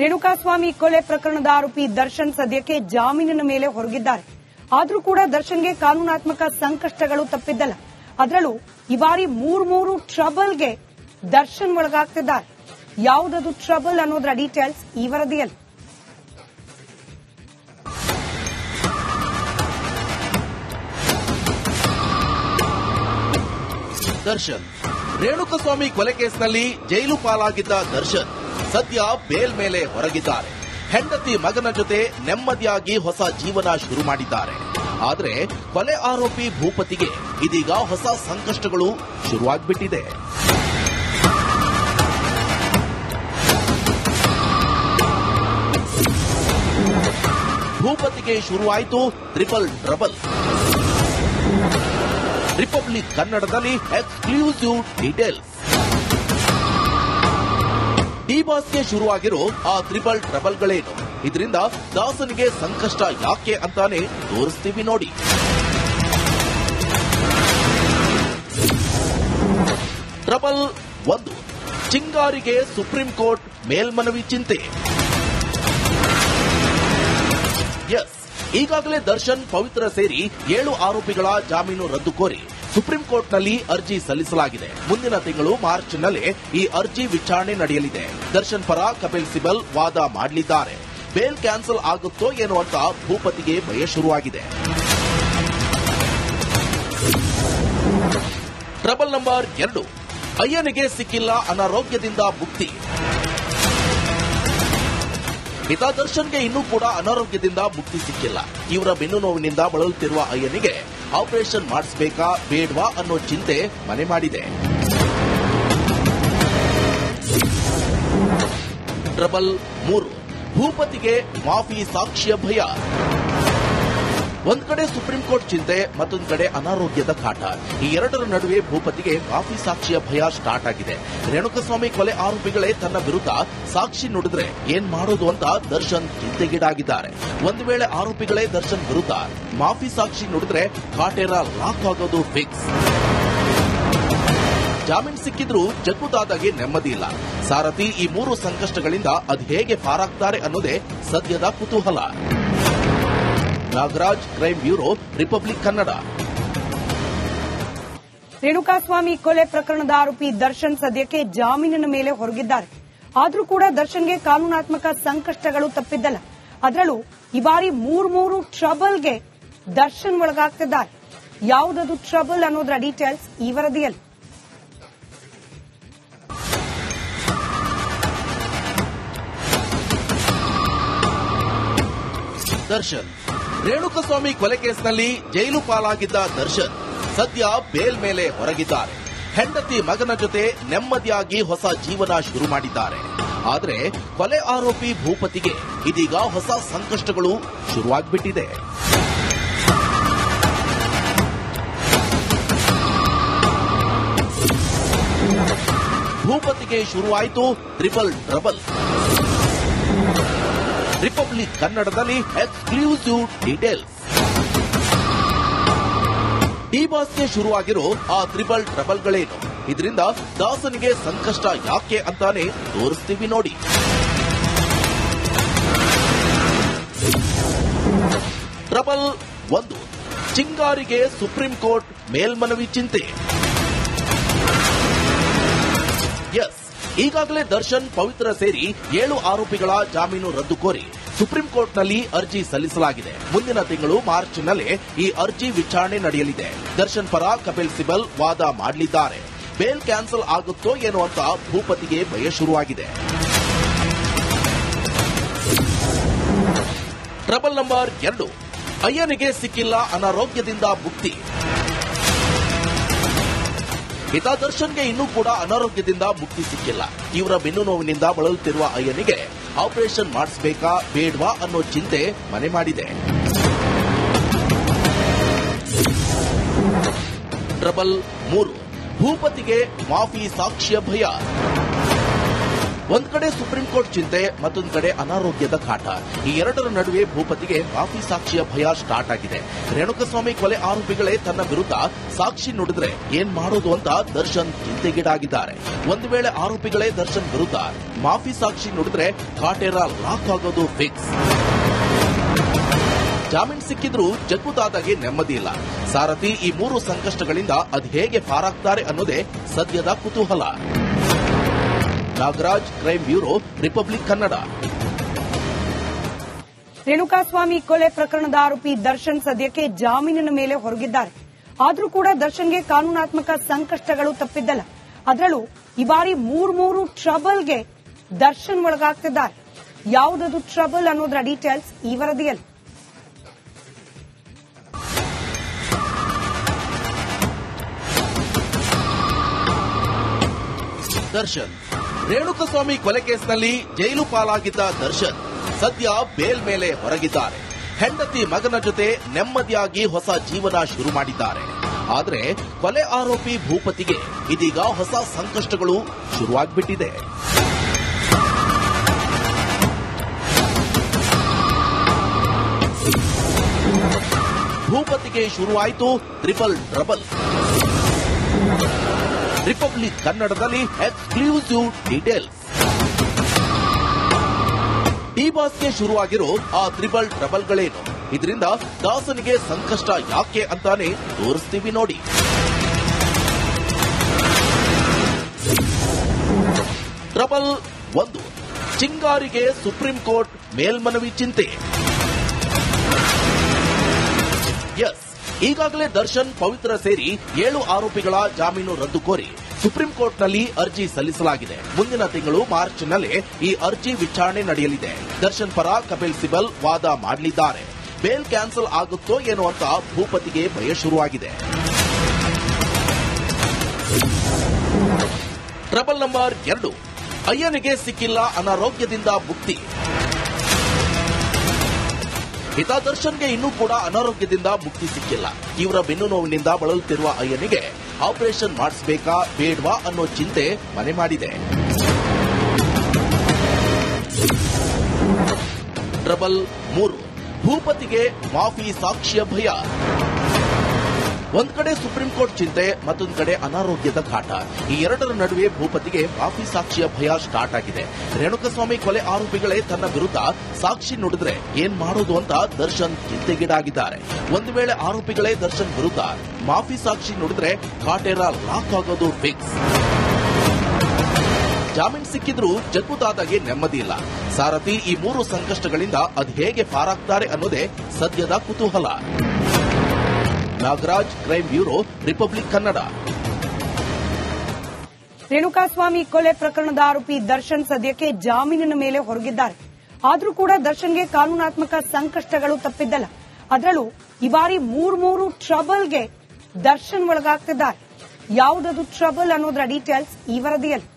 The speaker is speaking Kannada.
ರೇಣುಕಾಸ್ವಾಮಿ ಕೊಲೆ ಪ್ರಕರಣದ ಆರೋಪಿ ದರ್ಶನ್ ಸದ್ಯಕ್ಕೆ ಜಾಮೀನಿನ ಮೇಲೆ ಹೊರಗಿದ್ದಾರೆ. ಆದರೂ ಕೂಡ ದರ್ಶನ್ಗೆ ಕಾನೂನಾತ್ಮಕ ಸಂಕಷ್ಟಗಳು ತಪ್ಪಿದ್ದಲ್ಲ. ಅದರಲ್ಲೂ ಈ ಬಾರಿ ಮೂರ್ ಮೂರು ಟ್ರಬಲ್ಗೆ ದರ್ಶನ್ ಒಳಗಾಗ್ತಿದ್ದಾರೆ. ಯಾವುದದು ಟ್ರಬಲ್ ಅನ್ನೋದರ ಡೀಟೇಲ್ಸ್ ಈ ವರದಿಯಲ್ಲಿ. ದರ್ಶನ್, ರೇಣುಕಸ್ವಾಮಿ ಕೊಲೆ ಕೇಸ್ನಲ್ಲಿ ಜೈಲು ಪಾಲಾಗಿದ್ದ ದರ್ಶನ್. ಸದ್ಯ ಬೇಲ್ ಮೇಲೆ ಹೊರಗಿದ್ದಾರೆ. ಹೆಂಡತಿ ಮಗನ ಜೊತೆ ನೆಮ್ಮದಿಯಾಗಿ ಹೊಸ ಜೀವನ ಶುರು ಮಾಡಿದ್ದಾರೆ. ಆದರೆ ಕೊಲೆ ಆರೋಪಿ ಭೂಪತಿಗೆ ಇದೀಗ ಹೊಸ ಸಂಕಷ್ಟಗಳು ಶುರುವಾಗ್ಬಿಟ್ಟಿದೆ. ಭೂಪತಿಗೆ ಶುರುವಾಯಿತು ಟ್ರಿಪಲ್ ಡ್ರಬಲ್ ರಿಪಬ್ಲಿಕ್ ಕನ್ನಡದಲ್ಲಿ ಎಕ್ಸ್ಕ್ಲೂಸಿವ್ ಡೀಟೇಲ್ಸ್. ಡಿ ಬಾಸ್ಗೆ ಶುರುವಾಗಿರೋ ಆ ತ್ರಿಬಲ್ ಟ್ರಬಲ್ಗಳೇನು? ಇದರಿಂದ ದಾಸನಿಗೆ ಸಂಕಷ್ಟ ಯಾಕೆ ಅಂತಾನೆ ತೋರಿಸ್ತೀವಿ ನೋಡಿ. ಟ್ರಬಲ್ ಒಂದು, ಚಿಂಗಾರಿಗೆ ಸುಪ್ರೀಂ ಕೋರ್ಟ್ ಮೇಲ್ಮನವಿ ಚಿಂತೆ. ಎಸ್, ಈಗಾಗಲೇ ದರ್ಶನ್ ಪವಿತ್ರ ಸೇರಿ ಏಳು ಆರೋಪಿಗಳ ಜಾಮೀನು ರದ್ದು ಕೋರಿ ಸುಪ್ರೀಂ ಕೋರ್ಟ್ನಲ್ಲಿ ಅರ್ಜಿ ಸಲ್ಲಿಸಲಾಗಿದೆ. ಮುಂದಿನ ತಿಂಗಳು ಮಾರ್ಚ್ನಲ್ಲಿ ಈ ಅರ್ಜಿ ವಿಚಾರಣೆ ನಡೆಯಲಿದೆ. ದರ್ಶನ್ ಪರ ಕಪಿಲ್ ಸಿಬಲ್ ವಾದ ಮಾಡಲಿದ್ದಾರೆ. ಬೇಲ್ ಕ್ಯಾನ್ಸಲ್ ಆಗುತ್ತೋ ಏನೋ ಅಂತ ಭೂಪತಿಗೆ ಭಯ ಶುರುವಾಗಿದೆ. ಟ್ರಬಲ್ ನಂಬರ್ ಎರಡು, ಅಯ್ಯನಿಗೆ ಸಿಕ್ಕಿಲ್ಲ ಅನಾರೋಗ್ಯದಿಂದ ಮುಕ್ತಿ. ದರ್ಶನ್ ದರ್ಶನ್ಗೆ ಇನ್ನೂ ಕೂಡ ಅನಾರೋಗ್ಯದಿಂದ ಮುಕ್ತಿ ಸಿಕ್ಕಿಲ್ಲ. ತೀವ್ರ ಬೆನ್ನು ನೋವಿನಿಂದ ಬಳಲುತ್ತಿರುವ ಅಯ್ಯನಿಗೆ ಆಪರೇಷನ್ ಮಾಡಿಸಬೇಕಾ ಬೇಡ್ವಾ ಅನ್ನೋ ಚಿಂತೆ ಮನೆ ಮಾಡಿದೆ. ಟ್ರಬಲ್ ಮೂರು. ಭೂಪತಿಗೆ ಮಾಫಿ ಸಾಕ್ಷ್ಯ ಭಯ. ಒಂದ್ ಕಡೆ ಸುಪ್ರೀಂ ಕೋರ್ಟ್ ಚಿಂತೆ, ಮತ್ತೊಂದು ಕಡೆ ಅನಾರೋಗ್ಯದ ಕಾಟ. ಈ ಎರಡರ ನಡುವೆ ಭೂಪತಿಗೆ ಮಾಫಿ ಸಾಕ್ಷಿಯ ಭಯ ಸ್ಟಾರ್ಟ್ ಆಗಿದೆ. ರೇಣುಕಸ್ವಾಮಿ ಕೊಲೆ ಆರೋಪಿಗಳೇ ತನ್ನ ವಿರುದ್ಧ ಸಾಕ್ಷಿ ನುಡಿದ್ರೆ ಏನ್ ಮಾಡೋದು ಅಂತ ದರ್ಶನ್ ಚಿಂತೆಗೀಡಾಗಿದ್ದಾರೆ. ಒಂದು ವೇಳೆ ಆರೋಪಿಗಳೇ ದರ್ಶನ್ ವಿರುದ್ಧ ಮಾಫಿ ಸಾಕ್ಷಿ ನುಡಿದ್ರೆ ಕಾಟೇರ ಲಾಕ್ ಆಗೋದು ಫಿಕ್ಸ್ ಜಾಮೀನ್ ಸಿಕ್ಕಿದ್ರೂ ಜಗ್ಗುದಾದಾಗೆ ನೆಮ್ಮದಿ ಇಲ್ಲ. ಸಾರಥಿ ಈ ಮೂರು ಸಂಕಷ್ಟಗಳಿಂದ ಅದು ಹೇಗೆ ಪಾರಾಗ್ತಾರೆ ಅನ್ನೋದೇ ಸದ್ಯದ ಕುತೂಹಲ. Nagaraj crime bureau Republic Kannada. Renukaswamy ಕೊಲೆ ಪ್ರಕರಣದ ಆರೋಪಿ ದರ್ಶನ್ ಸದ್ಯಕ್ಕೆ ಜಾಮೀನಿನ ಮೇಲೆ ಹೊರಗಿದ್ದಾರೆ. ಆದರೂ ಕೂಡ ದರ್ಶನ್ಗೆ ಕಾನೂನಾತ್ಮಕ ಸಂಕಷ್ಟಗಳು ತಪ್ಪಿದ್ದಲ್ಲ. ಅದರಲ್ಲೂ ಈ ಬಾರಿ ಮೂರು ಮೂರು ಟ್ರಬಲ್ಗೆ ದರ್ಶನ್ ಒಳಗಾಗ್ತಿದ್ದಾರೆ. ಯಾವುದದು ಟ್ರಬಲ್ ಅನ್ನೋದರ ಡೀಟೇಲ್ಸ್ ಈ ವರದಿಯಲ್ಲಿ. ದರ್ಶನ್ ರೇಣುಕಸ್ವಾಮಿ ಕೊಲೆ ಕೇಸ್ನಲ್ಲಿ ಜೈಲು ಪಾಲಾಗಿದ್ದ ದರ್ಶನ್ ಸದ್ಯ ಬೇಲ್ ಮೇಲೆ ಹೊರಗಿದ್ದಾರೆ. ಹೆಂಡತಿ ಮಗನ ಜೊತೆ ನೆಮ್ಮದಿಯಾಗಿ ಹೊಸ ಜೀವನ ಶುರು ಮಾಡಿದ್ದಾರೆ. ಆದರೆ ಕೊಲೆ ಆರೋಪಿ ಭೂಪತಿಗೆ ಇದೀಗ ಹೊಸ ಸಂಕಷ್ಟಗಳು ಶುರುವಾಗ್ಬಿಟ್ಟಿದೆ. ಭೂಪತಿಗೆ ಶುರುವಾಯಿತು ಟ್ರಿಪಲ್ ಟ್ರಬಲ್ ರಿಪಬ್ಲಿಕ್ ಕನ್ನಡದಲ್ಲಿ ಎಕ್ಸ್ಕ್ಲೂಸಿವ್ ಡೀಟೇಲ್ಸ್ ಡಿ ಬಾಸ್ಗೆ ಶುರುವಾಗಿರೋ ಆ ತ್ರಿಬಲ್ ಟ್ರಬಲ್ಗಳೇನು ಇದರಿಂದ ದಾಸನಿಗೆ ಸಂಕಷ್ಟ ಯಾಕೆ ಅಂತಾನೆ ತೋರಿಸ್ತೀವಿ ನೋಡಿ. ಟ್ರಬಲ್ ಒಂದು. ಚಿಂಗಾರಿಗೆ ಸುಪ್ರೀಂ ಕೋರ್ಟ್ ಮೇಲ್ಮನವಿ ಚಿಂತೆ. ಎಸ್ ಈಗಾಗಲೇ ದರ್ಶನ್ ಪವಿತ್ರ ಸೇರಿ ಏಳು ಆರೋಪಿಗಳ ಜಾಮೀನು ರದ್ದು ಕೋರಿ. ಸುಪ್ರೀಂ ಕೋರ್ಟ್ನಲ್ಲಿ ಅರ್ಜಿ ಸಲ್ಲಿಸಲಾಗಿದೆ. ಮುಂದಿನ ತಿಂಗಳು ಮಾರ್ಚ್ನಲ್ಲಿ ಈ ಅರ್ಜಿ ವಿಚಾರಣೆ ನಡೆಯಲಿದೆ. ದರ್ಶನ್ ಪರ ಕಪಿಲ್ ಸಿಬಲ್ ವಾದ ಮಾಡಲಿದ್ದಾರೆ. ಬೇಲ್ ಕ್ಯಾನ್ಸಲ್ ಆಗುತ್ತೋ ಏನೋ ಅಂತ ಭೂಪತಿಗೆ ಭಯ ಶುರುವಾಗಿದೆ. ಟ್ರಬಲ್ ನಂಬರ್ ಎರಡು, ಅಯ್ಯನಿಗೆ ಸಿಕ್ಕಿಲ್ಲ ಅನಾರೋಗ್ಯದಿಂದ ಮುಕ್ತಿ. ಹಿತ ದರ್ಶನ್ಗೆ ಇನ್ನೂ ಕೂಡ ಅನಾರೋಗ್ಯದಿಂದ ಮುಕ್ತಿ ಸಿಕ್ಕಿಲ್ಲ. ತೀವ್ರ ಬೆನ್ನು ನೋವಿನಿಂದ ಬಳಲುತ್ತಿರುವ ಅಯ್ಯನಿಗೆ ಆಪರೇಷನ್ ಮಾಡಿಸಬೇಕಾ ಬೇಡ್ವಾ ಅನ್ನೋ ಚಿಂತೆ ಮನೆ ಮಾಡಿದೆ. ಟ್ರಬಲ್ ಮೂರು. ಭೂಪತಿಗೆ ಮಾಫಿ ಸಾಕ್ಷ್ಯ ಭಯ. ಒಂದ್ ಕಡೆ ಸುಪ್ರೀಂ ಕೋರ್ಟ್ ಚಿಂತೆ, ಮತ್ತೊಂದು ಕಡೆ ಅನಾರೋಗ್ಯದ ಕಾಟ. ಈ ಎರಡರ ನಡುವೆ ಭೂಪತಿಗೆ ಮಾಫಿ ಸಾಕ್ಷಿಯ ಭಯ ಸ್ಟಾರ್ಟ್ ಆಗಿದೆ. ರೇಣುಕಸ್ವಾಮಿ ಕೊಲೆ ಆರೋಪಿಗಳೇ ತನ್ನ ವಿರುದ್ಧ ಸಾಕ್ಷಿ ನುಡಿದ್ರೆ ಏನ್ ಮಾಡೋದು ಅಂತ ದರ್ಶನ್ ಚಿಂತೆಗೀಡಾಗಿದ್ದಾರೆ. ಒಂದು ವೇಳೆ ಆರೋಪಿಗಳೇ ದರ್ಶನ್ ವಿರುದ್ಧ ಮಾಫಿ ಸಾಕ್ಷಿ ನುಡಿದ್ರೆ ಕಾಟೇರ ಲಾಕ್ ಆಗೋದು ಫಿಕ್ಸ್ ಜಾಮೀನ್ ಸಿಕ್ಕಿದ್ರೂ ಜಗ್ಗುದಾದಾಗೆ ನೆಮ್ಮದಿ ಇಲ್ಲ. ಸಾರಥಿ ಈ ಮೂರು ಸಂಕಷ್ಟಗಳಿಂದ ಅದು ಹೇಗೆ ಪಾರಾಗ್ತಾರೆ ಅನ್ನೋದೇ ಸದ್ಯದ ಕುತೂಹಲ. Nagaraj crime bureau Republic Kannada. Renukaswamy ಕೊಲೆ ಪ್ರಕರಣದ ಆರೋಪಿ ದರ್ಶನ್ ಸದ್ಯಕ್ಕೆ ಜಾಮೀನಿನ ಮೇಲೆ ಹೊರಗಿದ್ದಾರೆ. ಆದರೂ ಕೂಡ ದರ್ಶನ್ಗೆ ಕಾನೂನಾತ್ಮಕ ಸಂಕಷ್ಟಗಳು ತಪ್ಪಿದ್ದಲ್ಲ. ಅದರಲ್ಲೂ ಈ ಬಾರಿ ಮೂರ್ ಮೂರು ಟ್ರಬಲ್ಗೆ ದರ್ಶನ್ ಒಳಗಾಗ್ತಿದ್ದಾರೆ. ಯಾವುದದು ಟ್ರಬಲ್ ಅನ್ನೋದರ ಡೀಟೇಲ್ಸ್ ಈ ವರದಿಯಲ್ಲಿ. ದರ್ಶನ್. ರೇಣುಕಸ್ವಾಮಿ ಕೊಲೆ ಕೇಸ್ನಲ್ಲಿ ಜೈಲು ಪಾಲಾಗಿದ್ದ ದರ್ಶನ್ ಸದ್ಯ ಬೇಲ್ ಮೇಲೆ ಹೊರಗಿದ್ದಾರೆ. ಹೆಂಡತಿ ಮಗನ ಜೊತೆ ನೆಮ್ಮದಿಯಾಗಿ ಹೊಸ ಜೀವನ ಶುರು ಮಾಡಿದ್ದಾರೆ. ಆದರೆ ಕೊಲೆ ಆರೋಪಿ ಭೂಪತಿಗೆ ಇದೀಗ ಹೊಸ ಸಂಕಷ್ಟಗಳು ಶುರುವಾಗ್ಬಿಟ್ಟಿದೆ. ಭೂಪತಿಗೆ ಶುರುವಾಯಿತು ಟ್ರಿಪಲ್ ಟ್ರಬಲ್ ರಿಪಬ್ಲಿಕ್ ಕನ್ನಡದಲ್ಲಿ ಎಕ್ಸ್ಕ್ಲೂಸಿವ್ ಡೀಟೇಲ್ಸ್ ಡಿ ಬಾಸ್ಗೆ ಶುರುವಾಗಿರೋ ಆ ತ್ರಿಬಲ್ ಟ್ರಬಲ್ಗಳೇನು? ಇದರಿಂದ ದಾಸನಿಗೆ ಸಂಕಷ್ಟ ಯಾಕೆ ಅಂತಾನೆ ತೋರಿಸ್ತೀವಿ ನೋಡಿ. ಟ್ರಬಲ್ ಒಂದು, ಚಿಂಗಾರಿಗೆ ಸುಪ್ರೀಂ ಕೋರ್ಟ್ ಮೇಲ್ಮನವಿ ಚಿಂತೆ. ಎಸ್ ಈಗಾಗಲೇ ದರ್ಶನ್ ಪವಿತ್ರ ಸೇರಿ ಏಳು ಆರೋಪಿಗಳ ಜಾಮೀನು ರದ್ದು ಕೋರಿ ಸುಪ್ರೀಂ ಕೋರ್ಟ್ನಲ್ಲಿ ಅರ್ಜಿ ಸಲ್ಲಿಸಲಾಗಿದೆ. ಮುಂದಿನ ತಿಂಗಳು ಮಾರ್ಚ್ನಲ್ಲೇ ಈ ಅರ್ಜಿ ವಿಚಾರಣೆ ನಡೆಯಲಿದೆ. ದರ್ಶನ್ ಪರ ಕಪಿಲ್ ಸಿಬಲ್ ವಾದ ಮಾಡಲಿದ್ದಾರೆ. ಬೇಲ್ ಕ್ಯಾನ್ಸಲ್ ಆಗುತ್ತೋ ಏನೋ ಅಂತ ಭೂಪತಿಗೆ ಭಯ ಶುರುವಾಗಿದೆ. ಟ್ರಬಲ್ ನಂಬರ್ ಎರಡು. ಅಯ್ಯನಿಗೆ ಸಿಕ್ಕಿಲ್ಲ ಅನಾರೋಗ್ಯದಿಂದ ಮುಕ್ತಿ. ಹಿತಾ ದರ್ಶನ್ಗೆ ಇನ್ನೂ ಕೂಡ ಅನಾರೋಗ್ಯದಿಂದ ಮುಕ್ತಿ ಸಿಕ್ಕಿಲ್ಲ. ತೀವ್ರ ಬೆನ್ನು ನೋವಿನಿಂದ ಬಳಲುತ್ತಿರುವ ಅಯ್ಯನಿಗೆ ಆಪರೇಷನ್ ಮಾಡಿಸಬೇಕಾ ಬೇಡ್ವಾ ಅನ್ನೋ ಚಿಂತೆ ಮನೆ ಮಾಡಿದೆ. ಟ್ರಬಲ್ ಮೂರು, ಭೂಪತಿಗೆ ಮಾಫಿ ಸಾಕ್ಷಿಯ ಭಯ. ಒಂದ್ ಕಡೆ ಸುಪ್ರೀಂ ಕೋರ್ಟ್ ಚಿಂತೆ, ಮತ್ತೊಂದು ಕಡೆ ಅನಾರೋಗ್ಯದ ಘಾಟ. ಈ ಎರಡರ ನಡುವೆ ಭೂಪತಿಗೆ ಮಾಫಿ ಸಾಕ್ಷಿಯ ಭಯ ಸ್ಟಾರ್ಟ್ ಆಗಿದೆ. ರೇಣುಕಸ್ವಾಮಿ ಕೊಲೆ ಆರೋಪಿಗಳೇ ತನ್ನ ವಿರುದ್ಧ ಸಾಕ್ಷಿ ನುಡಿದ್ರೆ ಏನ್ ಮಾಡೋದು ಅಂತ ದರ್ಶನ್ ಚಿಂತೆಗೀಡಾಗಿದ್ದಾರೆ. ಒಂದು ವೇಳೆ ಆರೋಪಿಗಳೇ ದರ್ಶನ್ ವಿರುದ್ಧ ಮಾಫಿ ಸಾಕ್ಷಿ ನುಡಿದ್ರೆ ಕಾಟೇರ ಲಾಕ್ ಆಗೋದು ಫಿಕ್ಸ್ ಜಾಮೀನ್ ಸಿಕ್ಕಿದ್ರೂ ಜಗ್ಗುದಾದಾಗೆ ನೆಮ್ಮದಿ ಇಲ್ಲ. ಸಾರಥಿ ಈ ಮೂರು ಸಂಕಷ್ಟಗಳಿಂದ ಅದು ಹೇಗೆ ಪಾರಾಗ್ತಾರೆ ಅನ್ನೋದೇ ಸದ್ಯದ ಕುತೂಹಲ. Nagaraj crime bureau, Republic Kannada. Renukaswamy ಕೊಲೆ ಪ್ರಕರಣದ ಆರೋಪಿ ದರ್ಶನ್ ಸದ್ಯಕ್ಕೆ ಜಾಮೀನಿನ ಮೇಲೆ ಹೊರಗಿದ್ದಾರೆ. ಆದರೂ ಕೂಡ ದರ್ಶನ್ಗೆ ಕಾನೂನಾತ್ಮಕ ಸಂಕಷ್ಟಗಳು ತಪ್ಪಿದ್ದಲ್ಲ. ಅದರಲ್ಲೂ ಈ ಬಾರಿ ಮೂರ್ ಮೂರು ಟ್ರಬಲ್ಗೆ ದರ್ಶನ್ ಒಳಗಾಗ್ತಿದ್ದಾರೆ. ಯಾವುದದು ಟ್ರಬಲ್ ಅನ್ನೋದರ ಡೀಟೇಲ್ಸ್ ಈ ವರದಿಯಲ್ಲಿ.